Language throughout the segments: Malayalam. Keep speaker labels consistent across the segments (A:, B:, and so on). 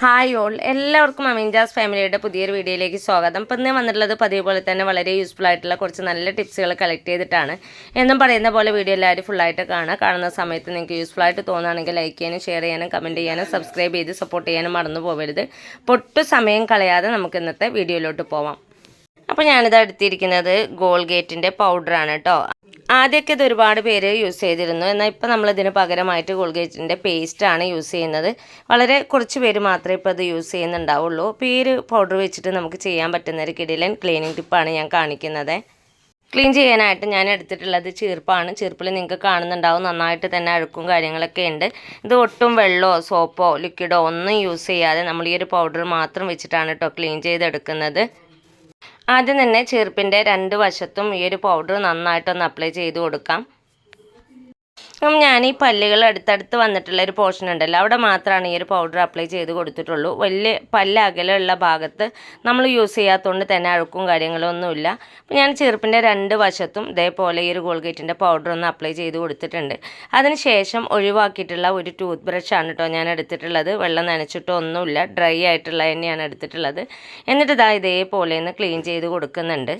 A: ഹായ് ഓൾ എല്ലാവർക്കും അമീൻജാസ് ഫാമിലിയുടെ പുതിയൊരു വീഡിയോയിലേക്ക് സ്വാഗതം. ഇപ്പം ഇന്ന് വന്നിട്ടുള്ളത് പതിവ് പോലെ തന്നെ വളരെ യൂസ്ഫുൾ ആയിട്ടുള്ള കുറച്ച് നല്ല ടിപ്സുകൾ കളക്ട് ചെയ്തിട്ടാണ്. എന്നും പറയുന്ന പോലെ വീഡിയോ എല്ലാവരും ഫുള്ളായിട്ട് കാണുക. കാണുന്ന സമയത്ത് നിങ്ങൾക്ക് യൂസ്ഫുൾ ആയിട്ട് തോന്നുകയാണെങ്കിൽ ലൈക്ക് ചെയ്യാനും ഷെയർ ചെയ്യാനും കമന്റ് ചെയ്യാനും സബ്സ്ക്രൈബ് ചെയ്ത് സപ്പോർട്ട് ചെയ്യാനും മറന്നു പോകരുത് പൊട്ടു സമയം കളയാതെ നമുക്ക് ഇന്നത്തെ വീഡിയോയിലോട്ട് പോവാം. അപ്പോൾ ഞാനിത് എടുത്തിരിക്കുന്നത് ഗോൾഗേറ്റിന്റെ പൗഡറാണ് കേട്ടോ. ആദ്യമൊക്കെ ഇത് ഒരുപാട് പേര് യൂസ് ചെയ്തിരുന്നു. എന്നാൽ ഇപ്പോൾ നമ്മളിതിന് പകരമായിട്ട് കോൾഗേറ്റിന്റെ പേസ്റ്റാണ് യൂസ് ചെയ്യുന്നത്. വളരെ കുറച്ച് പേര് മാത്രമേ ഇപ്പോൾ ഇത് യൂസ് ചെയ്യുന്നുണ്ടാവുള്ളൂ. അപ്പോൾ ഈ ഒരു പൗഡർ വെച്ചിട്ട് നമുക്ക് ചെയ്യാൻ പറ്റുന്ന ഒരു കിടിലൻ ക്ലീനിങ് ടിപ്പാണ് ഞാൻ കാണിക്കുന്നത്. ക്ലീൻ ചെയ്യാനായിട്ട് ഞാൻ എടുത്തിട്ടുള്ളത് ചീർപ്പാണ്. ചീർപ്പിൽ നിങ്ങൾക്ക് കാണുന്നുണ്ടാവും. നന്നായിട്ട് തന്നെ അഴുക്കും കാര്യങ്ങളൊക്കെ ഉണ്ട്. ഇത് ഒട്ടും വെള്ളമോ സോപ്പോ ലിക്വിഡോ ഒന്നും യൂസ് ചെയ്യാതെ നമ്മൾ ഈ ഒരു പൗഡർ മാത്രം വെച്ചിട്ടാണ് കേട്ടോ ക്ലീൻ ചെയ്തെടുക്കുന്നത്. ആദ്യം തന്നെ ചെറുപ്പിന്റെ രണ്ട് വശത്തും ഈ ഒരു പൗഡർ നന്നായിട്ടൊന്ന് അപ്ലൈ ചെയ്ത് കൊടുക്കാം. അപ്പം ഞാൻ ഈ പല്ലുകൾ അടുത്തടുത്ത് വന്നിട്ടുള്ള ഒരു പോർഷൻ ഉണ്ടല്ലോ അവിടെ മാത്രമാണ് ഈ ഒരു പൗഡർ അപ്ലൈ ചെയ്ത് കൊടുത്തിട്ടുള്ളൂ. വലിയ പല്ല് അകലെയുള്ള ഭാഗത്ത് നമ്മൾ യൂസ് ചെയ്യാത്തതുകൊണ്ട് തന്നെ അഴുക്കും കാര്യങ്ങളും ഒന്നുമില്ല. അപ്പം ഞാൻ ചെറുപ്പിന്റെ രണ്ട് വശത്തും ഇതേപോലെ ഈ ഒരു കോൾഗേറ്റിന്റെ പൗഡർ ഒന്ന് അപ്ലൈ ചെയ്ത് കൊടുത്തിട്ടുണ്ട്. അതിനുശേഷം ഒഴിവാക്കിയിട്ടുള്ള ഒരു ടൂത്ത് ബ്രഷാണ് കേട്ടോ ഞാൻ എടുത്തിട്ടുള്ളത്. വെള്ളം നനച്ചിട്ടോ ഒന്നുമില്ല ഡ്രൈ ആയിട്ടുള്ള തന്നെയാണ് എടുത്തിട്ടുള്ളത്. എന്നിട്ട് ഇതാ ഇതേപോലെ ഒന്ന് ക്ലീൻ ചെയ്ത് കൊടുക്കുന്നുണ്ട്.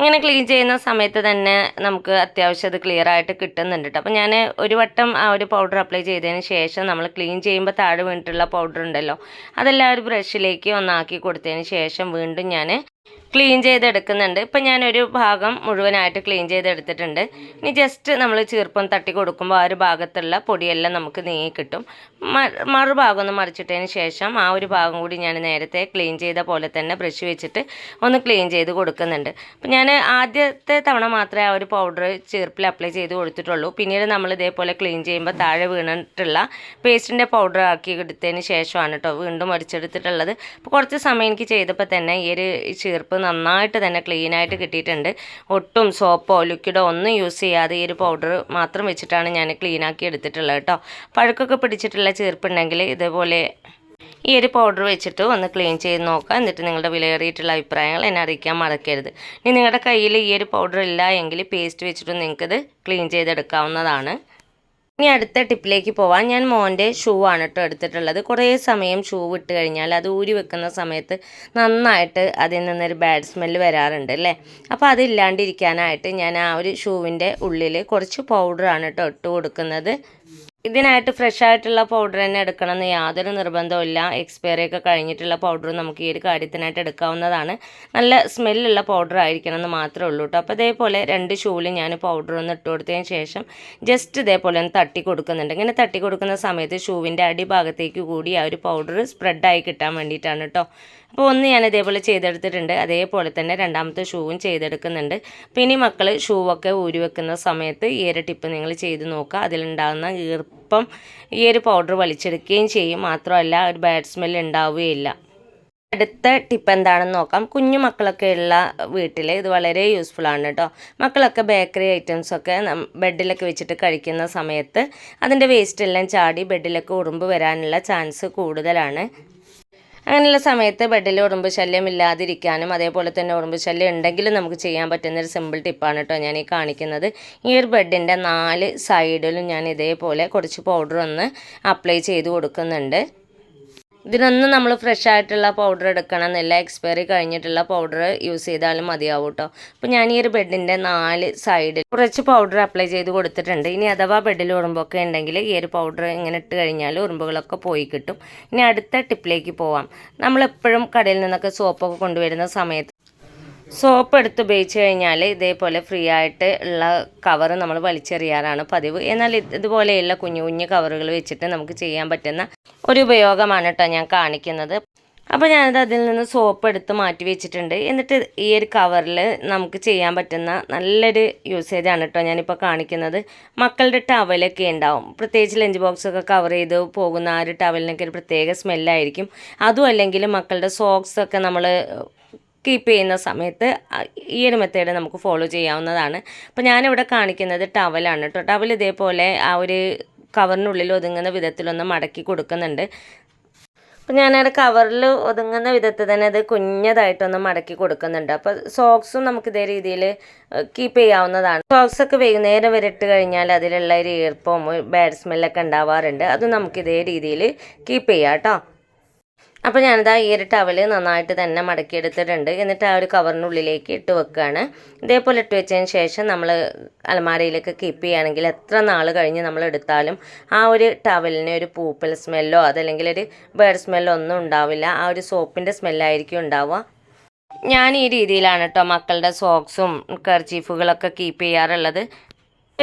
A: ഇങ്ങനെ ക്ലീൻ ചെയ്യുന്ന സമയത്ത് തന്നെ നമുക്ക് അത്യാവശ്യം അത് ക്ലിയർ ആയിട്ട് കിട്ടുന്നുണ്ട് കേട്ടോ അപ്പോൾ ഞാൻ ഒരു വട്ടം ആ ഒരു പൗഡർ അപ്ലൈ ചെയ്തതിന് ശേഷം നമ്മൾ ക്ലീൻ ചെയ്യുമ്പോൾ താഴെ വീണിട്ടുള്ള പൗഡർ ഉണ്ടല്ലോ അതെല്ലാം ഒരു ബ്രഷിലേക്ക് ഒന്നാക്കി കൊടുത്തതിന് ശേഷം വീണ്ടും ഞാൻ ക്ലീൻ ചെയ്തെടുക്കുന്നുണ്ട്. ഇപ്പം ഞാനൊരു ഭാഗം മുഴുവനായിട്ട് ക്ലീൻ ചെയ്തെടുത്തിട്ടുണ്ട്. ഇനി ജസ്റ്റ് നമ്മൾ ചീർപ്പം തട്ടി കൊടുക്കുമ്പോൾ ആ ഒരു ഭാഗത്തുള്ള പൊടിയെല്ലാം നമുക്ക് നീങ്ങി കിട്ടും. മറുഭാഗം ഒന്ന് മറിച്ചിട്ടതിന് ശേഷം ആ ഒരു ഭാഗം കൂടി ഞാൻ നേരത്തെ ക്ലീൻ ചെയ്ത പോലെ തന്നെ ബ്രഷ് വെച്ചിട്ട് ഒന്ന് ക്ലീൻ ചെയ്ത് കൊടുക്കുന്നുണ്ട്. അപ്പം ഞാൻ ആദ്യത്തെ തവണ മാത്രമേ ആ ഒരു പൗഡർ ചീർപ്പിൽ അപ്ലൈ ചെയ്ത് കൊടുത്തിട്ടുള്ളൂ. പിന്നീട് നമ്മൾ ഇതേപോലെ ക്ലീൻ ചെയ്യുമ്പോൾ താഴെ വീണിട്ടുള്ള പേസ്റ്റിന്റെ പൗഡർ ആക്കി എടുത്തതിന് ശേഷമാണ് കേട്ടോ വീണ്ടും മറിച്ചെടുത്തിട്ടുള്ളത്. അപ്പോൾ കുറച്ച് സമയം എനിക്ക് ചെയ്തപ്പോൾ തന്നെ ഈ ഒരു ചീർപ്പ് നന്നായിട്ട് തന്നെ ക്ലീൻ ആയിട്ട് കിട്ടിയിട്ടുണ്ട്. ഒട്ടും സോപ്പോ ലിക്വിഡോ ഒന്നും യൂസ് ചെയ്യാതെ ഈ ഒരു പൗഡർ മാത്രം വെച്ചിട്ടാണ് ഞാൻ ക്ലീൻ ആക്കി എടുത്തിട്ടുള്ളത് കേട്ടോ. പഴുക്കൊക്കെ പിടിച്ചിട്ടുള്ള ചീർപ്പുണ്ടെങ്കിൽ ഇതേപോലെ ഈ ഒരു പൗഡർ വെച്ചിട്ട് ഒന്ന് ക്ലീൻ ചെയ്ത് നോക്കുക. എന്നിട്ട് നിങ്ങളുടെ വിലയേറിയിട്ടുള്ള അഭിപ്രായങ്ങൾ എന്നെ അറിയിക്കാൻ മറക്കരുത്. ഇനി നിങ്ങളുടെ കയ്യിൽ ഈ ഒരു പൗഡർ ഇല്ല എങ്കിൽ പേസ്റ്റ് വെച്ചിട്ട് നിങ്ങൾക്കിത് ക്ലീൻ ചെയ്തെടുക്കാവുന്നതാണ്. ഇനി അടുത്ത ടിപ്പിലേക്ക് പോവാം. ഞാൻ മോന്റെ ഷൂ ആണ് കേട്ടോ എടുത്തിട്ടുള്ളത്. കുറേ സമയം ഷൂ വിട്ട് കഴിഞ്ഞാൽ അത് ഊരി വെക്കുന്ന സമയത്ത് നന്നായിട്ട് അതിൽ നിന്നൊരു ബാഡ് സ്മെല്ല് വരാറുണ്ട് അല്ലേ? അപ്പോൾ അതില്ലാണ്ടിരിക്കാനായിട്ട് ഞാൻ ആ ഒരു ഷൂവിന്റെ ഉള്ളിൽ കുറച്ച് പൗഡറാണ് കേട്ടോ ഇട്ട് കൊടുക്കുന്നത്. ഇതിനായിട്ട് ഫ്രഷ് ആയിട്ടുള്ള പൗഡർ തന്നെ എടുക്കണമെന്ന് യാതൊരു നിർബന്ധമില്ല എക്സ്പയറി ഒക്കെ കഴിഞ്ഞിട്ടുള്ള പൗഡർ നമുക്ക് ഈ ഒരു കാര്യത്തിനായിട്ട് എടുക്കാവുന്നതാണ്. നല്ല സ്മെല്ലുള്ള പൗഡർ ആയിരിക്കണം എന്ന് മാത്രമേ ഉള്ളൂ കേട്ടോ അപ്പോൾ ഇതേപോലെ രണ്ട് ഷൂവിൽ ഞാൻ പൗഡർ ഒന്ന് ഇട്ട് കൊടുത്തതിന് ശേഷം ജസ്റ്റ് ഇതേപോലെ ഒന്ന് തട്ടി കൊടുക്കുന്നുണ്ട്. ഇങ്ങനെ തട്ടി കൊടുക്കുന്ന സമയത്ത് ഷൂവിന്റെ അടിഭാഗത്തേക്ക് കൂടി ആ ഒരു പൗഡർ സ്പ്രെഡായി കിട്ടാൻ വേണ്ടിയിട്ടാണ് കേട്ടോ അപ്പോൾ ഒന്ന് ഞാൻ ഇതേപോലെ ചെയ്തെടുത്തിട്ടുണ്ട്. അതേപോലെ തന്നെ രണ്ടാമത്തെ ഷൂവും ചെയ്തെടുക്കുന്നുണ്ട്. അപ്പോൾ ഇനി മക്കൾ ഷൂവൊക്കെ ഊരി വെക്കുന്ന സമയത്ത് ഈ ഒരു ടിപ്പ് നിങ്ങൾ ചെയ്ത് നോക്കുക. അതിലുണ്ടാകുന്ന ഈർപ്പം ഈ ഒരു പൗഡർ വലിച്ചെടുക്കുകയും ചെയ്യും. മാത്രമല്ല ഒരു ബാഡ് സ്മെൽ ഉണ്ടാവുകയില്ല. അടുത്ത ടിപ്പ് എന്താണെന്ന് നോക്കാം. കുഞ്ഞു മക്കളൊക്കെ ഉള്ള വീട്ടിൽ ഇത് വളരെ യൂസ്ഫുൾ ആണ് കേട്ടോ. മക്കളൊക്കെ ബേക്കറി ഐറ്റംസൊക്കെ ബെഡിലൊക്കെ വെച്ചിട്ട് കഴിക്കുന്ന സമയത്ത് അതിന്റെ വേസ്റ്റ് എല്ലാം ചാടി ബെഡിലൊക്കെ ഉറുമ്പ് വരാനുള്ള ചാൻസ് കൂടുതലാണ്. അങ്ങനെയുള്ള സമയത്ത് ബെഡിൽ ഉറുമ്പ് ശല്യം ഇല്ലാതിരിക്കാനും അതേപോലെ തന്നെ ഉറുമ്പ് ശല്യം ഉണ്ടെങ്കിലും നമുക്ക് ചെയ്യാൻ പറ്റുന്ന ഒരു സിമ്പിൾ ടിപ്പാണ് കേട്ടോ ഞാൻ ഈ കാണിക്കുന്നത്. ഈ ഒരു ബെഡിന്റെ നാല് സൈഡിലും ഞാൻ ഇതേപോലെ കുറച്ച് പൗഡർ ഒന്ന് അപ്ലൈ ചെയ്ത് കൊടുക്കുന്നുണ്ട്. ഇതിനൊന്നും നമ്മൾ ഫ്രഷ് ആയിട്ടുള്ള പൗഡർ എടുക്കണം. എന്നില്ല എക്സ്പയറി കഴിഞ്ഞിട്ടുള്ള പൗഡർ യൂസ് ചെയ്താലും മതിയാവും കേട്ടോ അപ്പോൾ ഞാൻ ഈ ഒരു ബെഡിന്റെ നാല് സൈഡിൽ കുറച്ച് പൗഡർ അപ്ലൈ ചെയ്ത് കൊടുത്തിട്ടുണ്ട്. ഇനി അഥവാ ബെഡിൽ ഉറുമ്പൊക്കെ ഉണ്ടെങ്കിൽ ഈ ഒരു പൗഡർ ഇങ്ങനെ ഇട്ട് കഴിഞ്ഞാൽ ഉറുമ്പുകളൊക്കെ പോയി കിട്ടും. ഇനി അടുത്ത ടിപ്പിലേക്ക് പോവാം. നമ്മളെപ്പോഴും കടയിൽ നിന്നൊക്കെ സോപ്പൊക്കെ കൊണ്ടുവരുന്ന സമയത്ത് സോപ്പ് എടുത്ത് ഉപയോഗിച്ച് കഴിഞ്ഞാൽ ഇതേപോലെ ഫ്രീ ആയിട്ട് ഉള്ള കവർ നമ്മൾ വലിച്ചെറിയാറാണ് പതിവ്. എന്നാൽ ഇതുപോലെയുള്ള കുഞ്ഞു കുഞ്ഞു കവറുകൾ വെച്ചിട്ട് നമുക്ക് ചെയ്യാൻ പറ്റുന്ന ഒരു ഉപയോഗമാണ് കേട്ടോ ഞാൻ കാണിക്കുന്നത്. അപ്പോൾ ഞാനത് അതിൽ നിന്ന് സോപ്പ് എടുത്ത് മാറ്റി വെച്ചിട്ടുണ്ട്. എന്നിട്ട് ഈ ഒരു കവറിൽ നമുക്ക് ചെയ്യാൻ പറ്റുന്ന നല്ലൊരു യൂസേജ് യൂസേജാണ് കേട്ടോ ഞാനിപ്പോൾ കാണിക്കുന്നത്. മക്കളുടെ ടവലൊക്കെ ഉണ്ടാവും. പ്രത്യേകിച്ച് ലഞ്ച് ബോക്സൊക്കെ കവർ ചെയ്ത് പോകുന്ന ആ ഒരു ടവലിനൊക്കെ ഒരു പ്രത്യേക സ്മെല്ലായിരിക്കും അതും അല്ലെങ്കിൽ മക്കളുടെ സോക്സൊക്കെ നമ്മൾ കീപ്പ് ചെയ്യുന്ന സമയത്ത് ഈ ഒരു മെത്തേഡ് നമുക്ക് ഫോളോ ചെയ്യാവുന്നതാണ്. അപ്പോൾ ഞാനിവിടെ കാണിക്കുന്നത് ടവലാണ് കേട്ടോ ടവൽ ഇതേപോലെ ആ ഒരു കവറിനുള്ളിൽ ഒതുങ്ങുന്ന വിധത്തിലൊന്ന് മടക്കി കൊടുക്കുന്നുണ്ട്. അപ്പം ഞാനവിടെ കവറിൽ ഒതുങ്ങുന്ന വിധത്തിൽ തന്നെ അത് കുഞ്ഞതായിട്ടൊന്ന് മടക്കി കൊടുക്കുന്നുണ്ട്. അപ്പോൾ സോക്സും നമുക്ക് ഇതേ രീതിയിൽ കീപ്പ് ചെയ്യാവുന്നതാണ്. സോക്സ് ഒക്കെ വൈകുന്നേരം വരെ ഇട്ട് കഴിഞ്ഞാൽ അതിലുള്ള ഒരു ഈർപ്പവും ബാഡ് സ്മെല്ലൊക്കെ ഉണ്ടാവാറുണ്ട്. അത് നമുക്ക് ഇതേ രീതിയിൽ കീപ്പ് ചെയ്യാം കേട്ടോ അപ്പോൾ ഞാനിതാ ഈ ഒരു ടവൽ നന്നായിട്ട് തന്നെ മടക്കിയെടുത്തിട്ടുണ്ട്. എന്നിട്ട് ആ ഒരു കവറിനുള്ളിലേക്ക് ഇട്ട് വെക്കുകയാണ് ഇതേപോലെ ഇട്ട് വെച്ചതിന് ശേഷം നമ്മൾ അലമാരയിലേക്ക് കീപ്പ് ചെയ്യുകയാണെങ്കിൽ എത്ര നാൾ കഴിഞ്ഞ് നമ്മൾ എടുത്താലും ആ ഒരു ടവലിന് ഒരു പൂപ്പൽ സ്മെല്ലോ അതല്ലെങ്കിൽ ഒരു ബേഡ് സ്മെല്ലോ ഒന്നും ഉണ്ടാവില്ല. ആ ഒരു സോപ്പിന്റെ സ്മെല്ലായിരിക്കും ഉണ്ടാവുക. ഞാൻ ഈ രീതിയിലാണ് കേട്ടോ മക്കളുടെ സോക്സും കർച്ചീഫുകളൊക്കെ കീപ്പ് ചെയ്യാറുള്ളത്.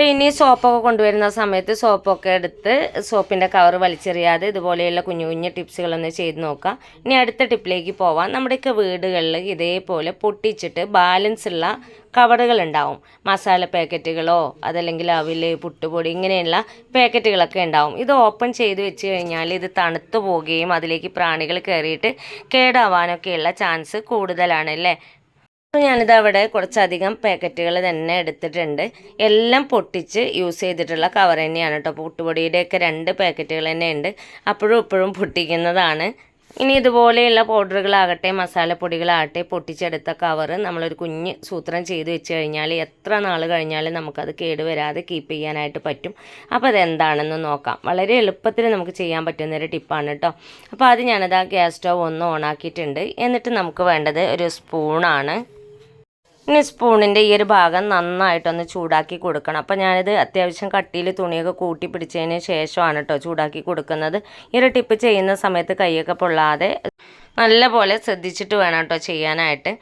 A: ഇനി സോപ്പൊക്കെ കൊണ്ടുവരുന്ന സമയത്ത് സോപ്പൊക്കെ എടുത്ത് സോപ്പിന്റെ കവർ വലിച്ചെറിയാതെ ഇതുപോലെയുള്ള കുഞ്ഞു കുഞ്ഞു ടിപ്സുകളൊന്ന് ചെയ്ത് നോക്കാം. ഇനി അടുത്ത ടിപ്പിലേക്ക് പോവാം. നമ്മുടെയൊക്കെ വീടുകളിൽ ഇതേപോലെ പൊട്ടിച്ചിട്ട് ബാലൻസ് ഉള്ള കവറുകൾ ഉണ്ടാവും. മസാല പാക്കറ്റുകളോ അതല്ലെങ്കിൽ അവിൽ പുട്ടുപൊടി ഇങ്ങനെയുള്ള പാക്കറ്റുകളൊക്കെ ഉണ്ടാവും. ഇത് ഓപ്പൺ ചെയ്ത് വെച്ച് കഴിഞ്ഞാൽ ഇത് തണുത്തു പോവുകയും അതിലേക്ക് പ്രാണികൾ കയറിയിട്ട് കേടാവാനൊക്കെയുള്ള ചാൻസ് കൂടുതലാണ് അല്ലേ? ഞാനിത് അവിടെ കുറച്ചധികം പാക്കറ്റുകൾ തന്നെ എടുത്തിട്ടുണ്ട്. എല്ലാം പൊട്ടിച്ച് യൂസ് ചെയ്തിട്ടുള്ള കവർ തന്നെയാണ് കേട്ടോ. പുട്ടുപൊടിയുടെയൊക്കെ രണ്ട് പാക്കറ്റുകൾ തന്നെ ഉണ്ട് അപ്പോഴും ഇപ്പോഴും പൊട്ടിക്കുന്നതാണ്. ഇനി ഇതുപോലെയുള്ള പൗഡറുകളാകട്ടെ മസാലപ്പൊടികളാകട്ടെ പൊട്ടിച്ചെടുത്ത കവർ നമ്മളൊരു കുഞ്ഞ് സൂത്രം ചെയ്ത് വെച്ച് കഴിഞ്ഞാൽ എത്ര നാൾ കഴിഞ്ഞാലും നമുക്കത് കേടുവരാതെ കീപ്പ് ചെയ്യാനായിട്ട് പറ്റും. അപ്പോൾ അതെന്താണെന്ന് നോക്കാം. വളരെ എളുപ്പത്തിൽ നമുക്ക് ചെയ്യാൻ പറ്റുന്നൊരു ടിപ്പാണ് കേട്ടോ. അപ്പോൾ അത് ഞാനത് ആ ഗ്യാസ് സ്റ്റവ് ഒന്ന് ഓണാക്കിയിട്ടുണ്ട്. എന്നിട്ട് നമുക്ക് വേണ്ടത് ഒരു സ്പൂണാണ്. ഇനി സ്പൂണിന്റെ ഈ ഒരു ഭാഗം നന്നായിട്ടൊന്ന് ചൂടാക്കി കൊടുക്കണം. അപ്പോൾ ഞാനിത് അത്യാവശ്യം കട്ടിയിൽ തുണിയൊക്കെ കൂട്ടി പിടിച്ചതിന് ശേഷമാണ് കേട്ടോ ചൂടാക്കി കൊടുക്കുന്നത്. ഈ ഒരു ടിപ്പ് ചെയ്യുന്ന സമയത്ത് കൈയൊക്കെ പൊള്ളാതെ നല്ലപോലെ ശ്രദ്ധിച്ചിട്ട് വേണം കേട്ടോ ചെയ്യാനായിട്ട്.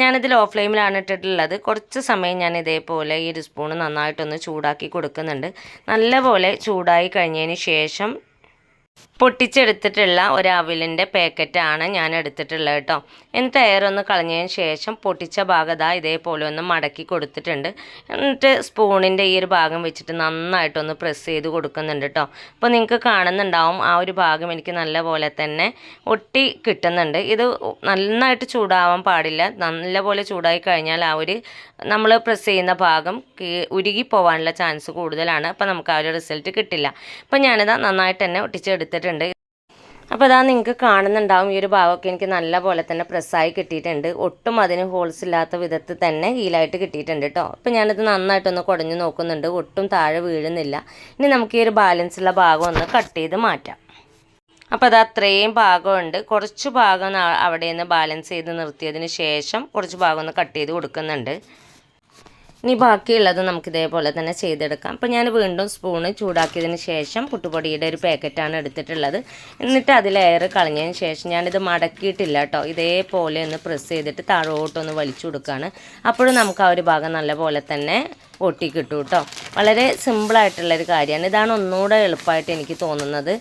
A: ഞാനിത് ലോ ഫ്ലെയിമിലാണ് ഇട്ടിട്ടുള്ളത്. കുറച്ച് സമയം ഞാൻ ഇതേപോലെ ഈ ഒരു സ്പൂൺ നന്നായിട്ടൊന്ന് ചൂടാക്കി കൊടുക്കുന്നുണ്ട്. നല്ലപോലെ ചൂടായി കഴിഞ്ഞതിന് ശേഷം പൊട്ടിച്ചെടുത്തിട്ടുള്ള ഒരു അവിലിന്റെ പാക്കറ്റാണ് ഞാൻ എടുത്തിട്ടുള്ളത് കേട്ടോ. എന്നിട്ട് ഒന്ന് കളഞ്ഞതിന് ശേഷം പൊട്ടിച്ച ഭാഗത ഇതേപോലെ ഒന്ന് മടക്കി കൊടുത്തിട്ടുണ്ട്. എന്നിട്ട് സ്പൂണിന്റെ ഈ ഒരു ഭാഗം വെച്ചിട്ട് നന്നായിട്ടൊന്ന് പ്രസ് ചെയ്ത് കൊടുക്കുന്നുണ്ട് കേട്ടോ. അപ്പോൾ നിങ്ങൾക്ക് കാണുന്നുണ്ടാവും ആ ഒരു ഭാഗം എനിക്ക് നല്ല പോലെ തന്നെ ഒട്ടി കിട്ടുന്നുണ്ട്. ഇത് നന്നായിട്ട് ചൂടാവാൻ പാടില്ല. നല്ല പോലെ ചൂടായി കഴിഞ്ഞാൽ ആ ഒരു നമ്മൾ പ്രസ് ചെയ്യുന്ന ഭാഗം ഉരുകി പോകാനുള്ള ചാൻസ് കൂടുതലാണ്. അപ്പോൾ നമുക്ക് ആ ഒരു റിസൾട്ട് കിട്ടില്ല. അപ്പോൾ ഞാനിത് നന്നായിട്ട് തന്നെ ഒട്ടിച്ചെടുത്തിട്ടുണ്ട് അപ്പോൾ അതാ നിങ്ങൾക്ക് കാണുന്നുണ്ടാവും ഈ ഒരു ഭാഗമൊക്കെ എനിക്ക് നല്ല പോലെ തന്നെ പ്രസ്സായി കിട്ടിയിട്ടുണ്ട്. ഒട്ടും അതിന് ഹോൾസ് ഇല്ലാത്ത വിധത്തിൽ തന്നെ ഹീലായിട്ട് കിട്ടിയിട്ടുണ്ട് കേട്ടോ അപ്പോൾ ഞാനിത് നന്നായിട്ടൊന്ന് കുടഞ്ഞു നോക്കുന്നുണ്ട്. ഒട്ടും താഴെ വീഴുന്നില്ല. ഇനി നമുക്ക് ഈ ഒരു ബാലൻസ് ഉള്ള ഭാഗം ഒന്ന് കട്ട് ചെയ്ത് മാറ്റാം. അപ്പോൾ അത് അത്രയും ഭാഗമുണ്ട്. കുറച്ച് ഭാഗം അവിടെ നിന്ന് ബാലൻസ് ചെയ്ത് നിർത്തിയതിന് ശേഷം കുറച്ച് ഭാഗം ഒന്ന് കട്ട് ചെയ്ത് കൊടുക്കുന്നുണ്ട്. ഇനി ബാക്കിയുള്ളത് നമുക്ക് ഇതേപോലെ തന്നെ ചെയ്തെടുക്കാം. അപ്പോൾ ഞാൻ വീണ്ടും സ്പൂണ് ചൂടാക്കിയതിന് ശേഷം പുട്ടുപൊടിയുടെ ഒരു പാക്കറ്റാണ് എടുത്തിട്ടുള്ളത്. എന്നിട്ട് അതിൽ എയർ കളഞ്ഞതിന് ശേഷം ഞാനിത് മടക്കിയിട്ടില്ല കേട്ടോ. ഇതേപോലെ ഒന്ന് പ്രസ് ചെയ്തിട്ട് താഴോട്ടൊന്ന് വലിച്ചു കൊടുക്കുകയാണ് അപ്പോഴും നമുക്ക് ആ ഒരു ഭാഗം നല്ലപോലെ തന്നെ പൊട്ടി കിട്ടും. കേട്ടോ വളരെ സിമ്പിളായിട്ടുള്ളൊരു കാര്യമാണ്. ഇതാണ് ഒന്നുകൂടെ എളുപ്പമായിട്ട് എനിക്ക് തോന്നുന്നത്.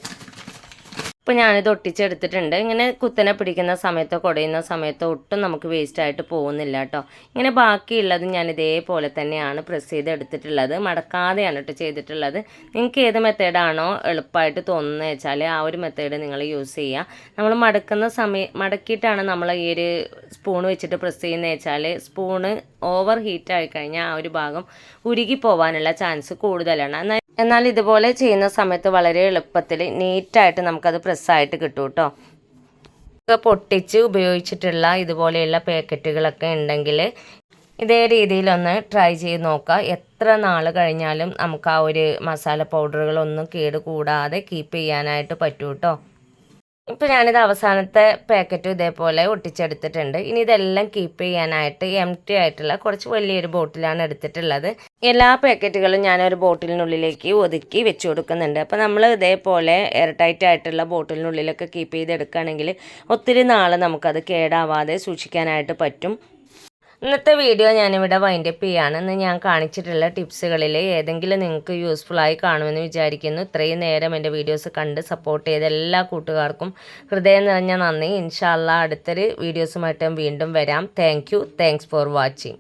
A: ഇപ്പോൾ ഞാനിത് ഒട്ടിച്ചെടുത്തിട്ടുണ്ട്. ഇങ്ങനെ കുത്തനെ പിടിക്കുന്ന സമയത്തോ കുടയുന്ന സമയത്തോ ഒട്ടും നമുക്ക് വേസ്റ്റ് ആയിട്ട് പോകുന്നില്ല കേട്ടോ ഇങ്ങനെ ബാക്കിയുള്ളത് ഞാൻ ഇതേപോലെ തന്നെയാണ് പ്രസ് ചെയ്ത് എടുത്തിട്ടുള്ളത് മടക്കാതെയാണ് കേട്ടോ ചെയ്തിട്ടുള്ളത്. നിങ്ങൾക്ക് ഏത് മെത്തേഡാണോ എളുപ്പമായിട്ട് തോന്നുന്നത് വെച്ചാൽ ആ ഒരു മെത്തേഡ് നിങ്ങൾ യൂസ് ചെയ്യുക നമ്മൾ മടക്കുന്ന സമയം മടക്കിയിട്ടാണ് നമ്മൾ ഈ ഒരു സ്പൂൺ വെച്ചിട്ട് പ്രസ് ചെയ്യുന്നത് വെച്ചാൽ സ്പൂണ് ഓവർ ഹീറ്റ് ആയി കഴിഞ്ഞാൽ ആ ഒരു ഭാഗം ഉരുകി പോവാനുള്ള ചാൻസ് കൂടുതലാണ്. എന്നാൽ ഇതുപോലെ ചെയ്യുന്ന സമയത്ത് വളരെ എളുപ്പത്തിൽ നീറ്റായിട്ട് നമുക്കത് പ്രസ്സായിട്ട് കിട്ടും കേട്ടോ പൊട്ടിച്ച് ഉപയോഗിച്ചിട്ടുള്ള ഇതുപോലെയുള്ള പാക്കറ്റുകളൊക്കെ ഉണ്ടെങ്കിൽ ഇതേ രീതിയിലൊന്ന് ട്രൈ ചെയ്ത് നോക്കുക. എത്ര നാൾ കഴിഞ്ഞാലും നമുക്ക് ആ ഒരു മസാല പൗഡറുകളൊന്നും കേട് കൂടാതെ കീപ്പ് ചെയ്യാനായിട്ട് പറ്റൂ കേട്ടോ ഇപ്പം ഞാനിത് അവസാനത്തെ പാക്കറ്റ് ഇതേപോലെ ഒട്ടിച്ചെടുത്തിട്ടുണ്ട്. ഇനി ഇതെല്ലാം കീപ്പ് ചെയ്യാനായിട്ട് എം ടി ആയിട്ടുള്ള കുറച്ച് വലിയൊരു ബോട്ടിലാണ് എടുത്തിട്ടുള്ളത്. എല്ലാ പാക്കറ്റുകളും ഞാൻ ഒരു ബോട്ടിലിനുള്ളിലേക്ക് ഒതുക്കി വെച്ച് കൊടുക്കുന്നുണ്ട്. അപ്പോൾ നമ്മൾ ഇതേപോലെ എയർ ടൈറ്റ് ആയിട്ടുള്ള ബോട്ടിലിനുള്ളിലൊക്കെ കീപ്പ് ചെയ്തെടുക്കുകയാണെങ്കിൽ ഒത്തിരി നാൾ നമുക്കത് കേടാവാതെ സൂക്ഷിക്കാനായിട്ട് പറ്റും. ഇന്നത്തെ വീഡിയോ ഞാനിവിടെ വൈൻഡപ്പ് ചെയ്യാണ്. ഇന്ന് ഞാൻ കാണിച്ചിട്ടുള്ള ടിപ്സുകളിൽ ഏതെങ്കിലും നിങ്ങൾക്ക് യൂസ്ഫുൾ ആയി കാണുമെന്ന് വിചാരിക്കുന്നു. ഇത്രയും നേരം എന്റെ വീഡിയോസ് കണ്ട് സപ്പോർട്ട് ചെയ്ത എല്ലാ കൂട്ടുകാർക്കും ഹൃദയം നിറഞ്ഞ നന്ദി. ഇൻഷാല്ല അടുത്തൊരു വീഡിയോസുമായിട്ട് വീണ്ടും വരാം. Thank you thanks for watching